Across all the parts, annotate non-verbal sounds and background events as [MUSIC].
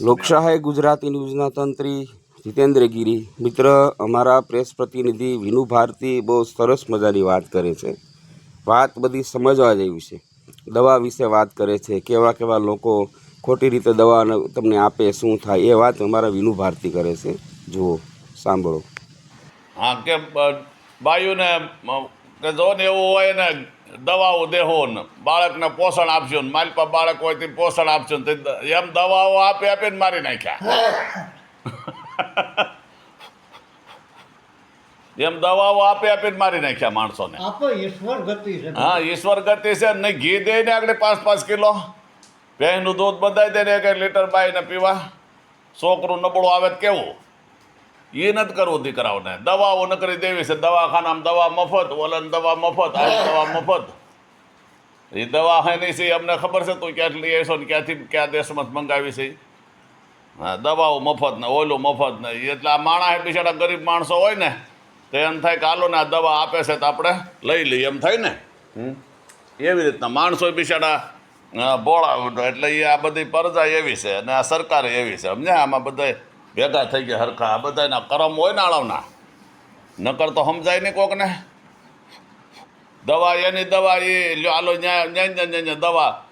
લોકશાહી ગુજરાતી ન્યૂઝના તંત્રી જીતેન્દ્ર ગીરી. મિત્ર, અમારા પ્રેસ પ્રતિનિધિ વિનુ ભારતી બહુ સરસ મજાની વાત કરે છે. વાત બધી સમજવા જેવી છે. દવા વિશે વાત કરે છે. કેવા કેવા લોકો ખોટી રીતે દવા તમને આપે, શું થાય, એ વાત અમારા વિનુ ભારતી કરે છે. જુઓ, સાંભળો. હા કે બાયુને કે એવું હોય ને દવાઓ દેહો ને બાળકને પોષણ આપજો ને. માલપા બાળક હોય તે પોષણ આપજો ને. એમ દવાઓ આપી આપીને મારી નાખ્યા. [LAUGHS] એમ દવાઓ આપી આપીને મારી નાખ્યા માણસોને. આપો ઈશ્વર ગતિ છે. હા ઈશ્વર ગતિ છે ને ઘી દે ને આગળ પાંચ પાંચ કિલો. ભેંસનું દૂધ બધાય દે ને એક એક લીટર બાઈને પીવા. છોકરું નબળું આવે કેવું? એ નથી કરવું દીકરાઓને. દવાઓ ન કરી દેવી છે. દવાખાનામાં દવા મફત, ઓલન દવા મફત આ દવા મફત. એ દવા હે નહીં છે અમને ખબર છે, તું ક્યાંથી લઈ આવીશો ને ક્યાંથી, કયા દેશમાં મંગાવી છે? હા, દવાઓ મફત ને ઓલું મફત ને એટલે આ માણસ બિચારા ગરીબ માણસો હોય ને, તો એમ થાય કે હાલો ને આ દવા આપે છે તો આપણે લઈ લઈએ. એમ થાય ને. એવી રીતના માણસો બિચારા ભોળા એટલે એ આ બધી પરજા એવી છે અને આ સરકાર એવી છે. સમજ્યા? આમાં બધા ભેગા થઈ ગયા હરખા. આ બધાના કરમ હોય ને નકર તો સમજાય નહીં કોકને. દવા એની દવા એ ન્યા ન્યા દવા.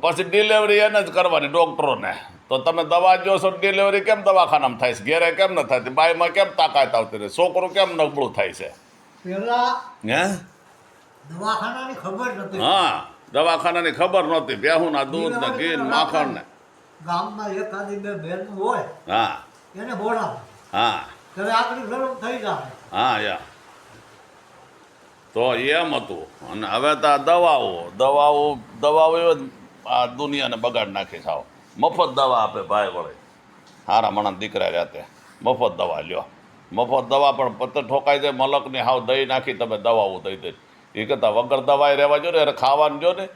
પછી ડિલિવરી એને જ કરવાની ડૉક્ટરોને. તો તમે દવા જો છો ડિલિવરી કેમ દવાખાનામાં થાય છે? ઘેરે કેમ ન થતી બાઈમાં કેમ તાકાત આવતી રહે? છોકરું કેમ નબળું થાય છે? હે? દવાખાનાની ખબર નથી હા દવાખાનાની ખબર નહોતી. બેહુના દૂધ ને ઘી ને માખણ ને ગામમાં એકાદી બે બહેન હોય હા. એને બોલાવે. હા. ત્યારે આપણી ગરમ થઈ જાય હા યા. તો એમ હતું. અને હવે તો આ દવાઓ દવાઓ દવાઓ એવો આ દુનિયાને બગાડ નાખી સાવ મફત દવા આપે ભાઈ વળે હારા મણા દીકરા જાતે મફત દવા લ્યો. મફત દવા પણ પત્તર ઠોકાઈ જાય મલકની હાવ દહીં નાખી તમે દવાઓ દઈ દે. એ કરતાં વગર દવાએ રહેવા જો ને અરે ખાવાનું જો ને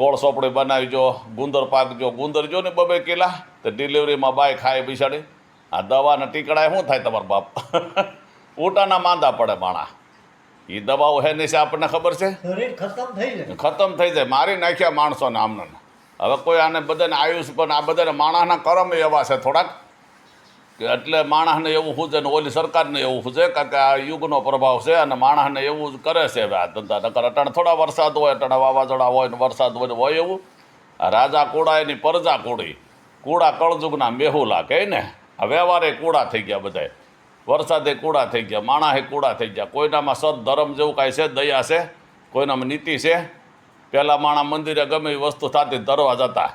ગોળ સોપડી બનાવી જો ગુંદર પાક જો ગુંદર જો ને બબે કિલા તો ડિલિવરીમાં બાય ખાય બિચારી આ દવાના ટીકડાએ શું થાય તમારા બાપ? [LAUGHS] ઉટાના માંદા પડે માણા. એ દવાઓ હે નહીં છે આપણને ખબર છે? ખતમ થઈ જાય. ખતમ થઈ જાય. મારી નાખ્યા માણસોને આમને હવે કોઈ આને બધાને આયુષ પણ આ બધાને માણસના કરમ એવા છે થોડાક. કે એટલે માણસને એવું પૂછે ને ઓલી સરકારને એવું પૂછે કારણ કે આ યુગનો પ્રભાવ છે અને માણસને એવું જ કરે છે હવે આ ધંધા. નકર અટાણે થોડા વરસાદ હોય, અટાણે વાવાઝોડા હોય ને વરસાદ હોય ને હોય એવું. રાજા કુડા એની પરજા કુડી કૂડા કળજુગના મેહુલા કહે ને, આ વ્યવહારે કૂડા થઈ ગયા બધાય. વરસાદે કૂડા થઈ ગયા માણસે કૂડા થઈ ગયા. કોઈનામાં સદ ધર્મ જેવું કાંઈ છે, દયા છે, કોઈનામાં નીતિ છે. પહેલાં માણા મંદિરે ગમે એ વસ્તુ થતી ધરવા જતા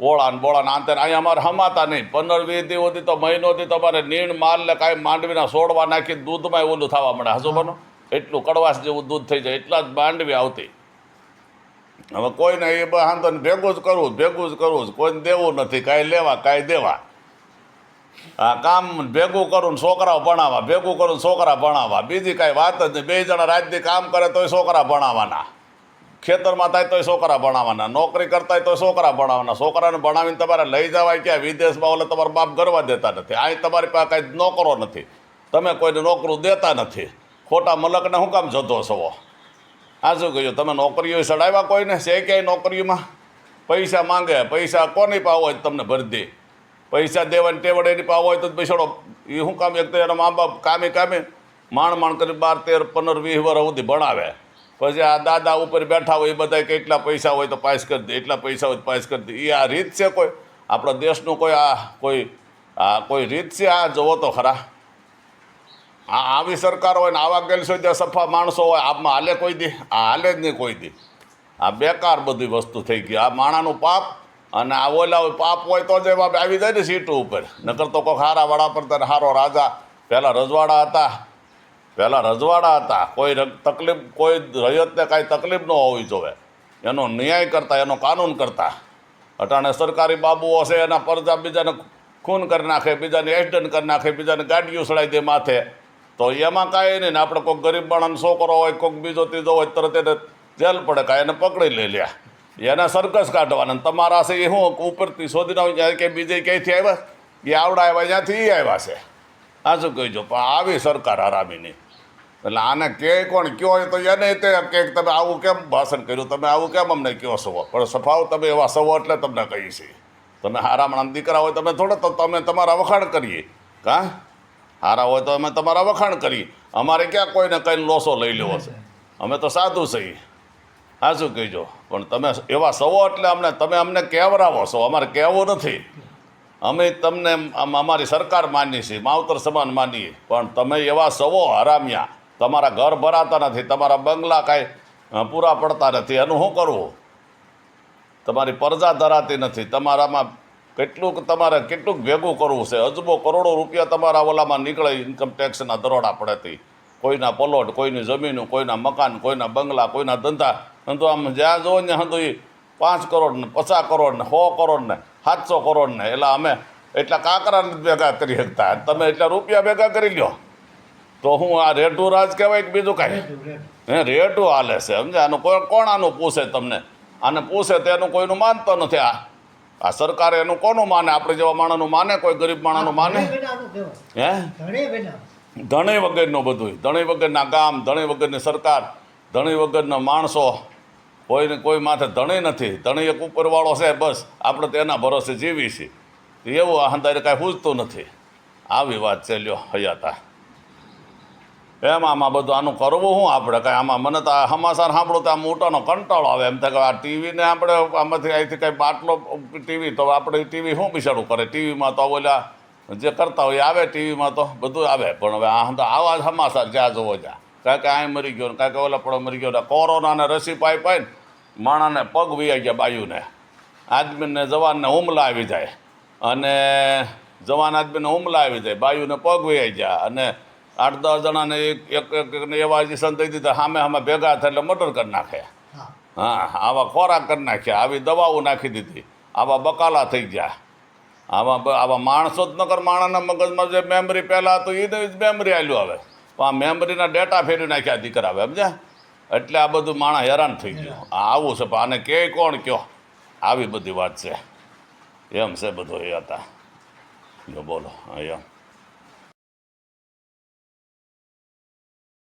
ઓળા બોળાન બોળા ને આંતે ને અહીંયા અમારે હમાતા નહીં. પંદર વીસ દિવસથી તો મહિનોથી તમારે નીણ માલ કાંઈ માંડવીના સોડવા નાખી દૂધમાં ઓલું થવા મળે. હજુ બનો. એટલું કડવાશ જેવું દૂધ થઈ જાય. એટલા જ માંડવી આવતી. હવે કોઈને એ વાંધો ભેગું જ કરવું ભેગું જ કરવું જ કોઈને દેવું નથી. કાંઈ લેવા, કાંઈ દેવા. આ કામ ભેગું કરું છોકરાઓ ભણાવવા, ભેગું કરું છોકરા ભણાવવા. બીજી કાંઈ વાત જ નહીં. બે જણા રાતથી કામ કરે તોય છોકરા ભણાવવાના. ખેતરમાં થાય તોય છોકરા ભણાવવાના નોકરી કરતા હોય તોય છોકરા ભણાવવાના છોકરાને ભણાવીને તમારે લઈ જવાય ક્યાં? વિદેશમાં ઓલે તમારા બાપ ગરવા દેતા નથી. અહીં તમારી પાસે કાંઈ નોકરો નથી. તમે કોઈને નોકરું દેતા નથી. ખોટા મલકને શું કામ જતો છો? આ શું કહ્યું? તમે નોકરીઓ ચડાવ્યા કોઈને? છે ક્યાંય નોકરીઓમાં? પૈસા માંગે. પૈસા કોની પાવ હોય તમને ભરી દે. પૈસા દેવાની ટેવડ એની પાવ હોય તો બેસાડો એ શું કામ? એક તો એના મા બાપ કામે કામે માણ માણ કરી બાર, તેર, પંદર, વીસ વર્ષ સુધી ભણાવે. પછી આ દાદા ઉપર બેઠા હોય એ બધા કેટલા પૈસા હોય તો પાસ કરી દે, એટલા પૈસા હોય તો પાસ કરી દે. એ આ રીત છે કોઈ? આપણા દેશનું કોઈ આ કોઈ આ કોઈ રીત છે? આ જોવો તો ખરા. આ આવી સરકાર હોય ને આવા ગેલસો ત્યાં સફા માણસો હોય આમાં હાલે કોઈ દે? આ હાલે જ નહીં કોઈ દે. આ બેકાર બધી વસ્તુ થઈ ગઈ. આ માણાનું પાપ અને આ ઓલા હોય, પાપ હોય તો જ એમાં આવી જાય ને સીટો ઉપર. નકર તો કોઈ હારા વડાપ્રધાન હારો રાજા પહેલાં રજવાડા હતા પહેલાં રજવાડા હતા. કોઈ તકલીફ, કોઈ રૈયતને કાંઈ તકલીફ ન હોવી જોવે. એનો ન્યાય કરતા, એનો કાનૂન કરતા. અટાણે સરકારી બાબુઓ છે એના પરજા બીજાને ખૂન કરી નાખે, બીજાને એક્સિડન્ટ કરી નાખે, બીજાને ગાડી ઉસળાઈ દે માથે. તો એમાં કાંઈ નહીં ને, આપણે કોઈક ગરીબ માણસનો છોકરો હોય, કોઈક બીજો ત્રીજો હોય, તરત એને જેલ પડે, કાંઈ એને પકડી લઈ લ્યા. એને સરકસ કાઢવાના તમારા છે એ શું, ઉપરથી આવી જાય કે બીજે ક્યાંયથી આવ્યા? એ આવડા આવ્યા જ્યાંથી એ આવ્યા છે. આ શું કહેજો પણ આવી સરકાર હરામીની એટલે આને કે કોણ કયો તો એને તે કે તમે આવું કેમ ભાષણ કર્યું? તમે આવું કેમ અમને કહો છો પણ સફાવ તમે એવા સવો એટલે તમને કહીએ છીએ. તમે હારામણા દીકરા હોય તમે થોડા તો તમે તમારા વખાણ કરીએ. કા? હારા હોય તો અમે તમારા વખાણ કરીએ. અમારે ક્યાં કોઈને કંઈ લોસો લઈ લેવો છે? અમે તો સાધુ છીએ. હા શું કહેજો પણ તમે એવા સવો એટલે અમને, તમે અમને કેવરાવો છો? અમારે કહેવું નથી. અમે તમને આમ અમારી સરકાર માનીએ છીએ, માવતર સમાન માનીએ. પણ તમે એવા સવો હરામ્યા. તમારા ઘર ભરાતા નથી, તમારા બંગલા કાંઈ પૂરા પડતા નથી. એનું શું કરવું? તમારી પરજા ધરાતી નથી. તમારામાં કેટલુંક તમારે કેટલુંક ભેગું કરવું છે. અજબો કરોડો રૂપિયા તમારા ઓલામાં નીકળે ઇન્કમ ટેક્સના દરોડા પડેથી. કોઈના પલોટ કોઈની જમીનો, કોઈના મકાન, કોઈના બંગલા, કોઈના ધંધા. તો આમ જ્યાં જોવો ને એ પાંચ કરોડ ને પચાસ કરોડ ને સો કરોડ ને સાતસો કરોડ ને એટલે અમે એટલા કાંકરા નથી ભેગા કરી શકતા. તમે એટલા રૂપિયા ભેગા કરી લ્યો. તો હું આ રેટું રાજ કહેવાય કે બીજું કાંઈ. હે રેટું હાલે છે સમજે આનું કોઈ કોણ આનું પૂછે તમને? આને પૂછે તો એનું કોઈનું માનતો નથી. આ આ સરકારે એનું કોનું માને? આપણે જેવા માણસનું માને કોઈ ગરીબ માણસનું માને. હે? ધણી ધણી વગરનું બધું ધણી વગરના ગામ ધણી વગરની સરકાર ધણી વગરના માણસો. કોઈને કોઈ માથે ધણી નથી. ધણી એક ઉપરવાળો છે બસ. આપણે તો એના ભરોસે જીવી છીએ. એવું અંધારે કાંઈ પૂછતું નથી. આવી વાત છે, લ્યો, હયાતા. એમ આમાં બધું આનું કરવું શું આપણે? કાંઈ આમાં મને તો આ સમાચાર સાંભળો તો આમ મોટાનો કંટાળો આવે. એમ થાય કે આ ટીવીને આપણે આમાંથી અહીંથી કાંઈ બાટલો ટીવી તો આપણે ટીવી શું બિચારું કરે? ટીવીમાં તો ઓલા જે કરતા હોય આવે ટીવીમાં તો બધું આવે. પણ હવે આ આવા સમાચાર જ્યાં જોવો જ્યાં કાંઈ કે આ મરી ગયો ને કાંઈ કે ઓલા પણ મરી ગયો ને કોરોનાને રસી પાઈ પાઈને માણાને પગ વિયાઈ ગયા બાયુને. આદમીને જવાનને હુમલા આવી જાય. અને જવાન આદમીને હુમલા આવી જાય બાયુને પગ વૈયાઈ ગયા. અને આઠ દસ જણાને એક એક એકને એવા ઇન્જેક્શન દઈ દીધા સામે સામે ભેગા થાય એટલે મર્ડર કરી નાખે. હા. આવા ખોરાક કરી નાખ્યા આવી દવાઓ નાખી દીધી. આવા બકાલા થઈ ગયા. આવા આવા માણસો જ નગર માણસના મગજમાં જે મેમરી પહેલાં હતું એ જ મેમરી આવેલું આવે આ મેમરીના ડેટા ફેરવી નાખ્યા દીકરા હવે સમજ્યા? એટલે આ બધું માણસ હેરાન થઈ ગયું. આવું છે પણ આને કે કોણ કયો? આવી બધી વાત છે. એમ છે બધું એ હતા. જો બોલો હા એમ.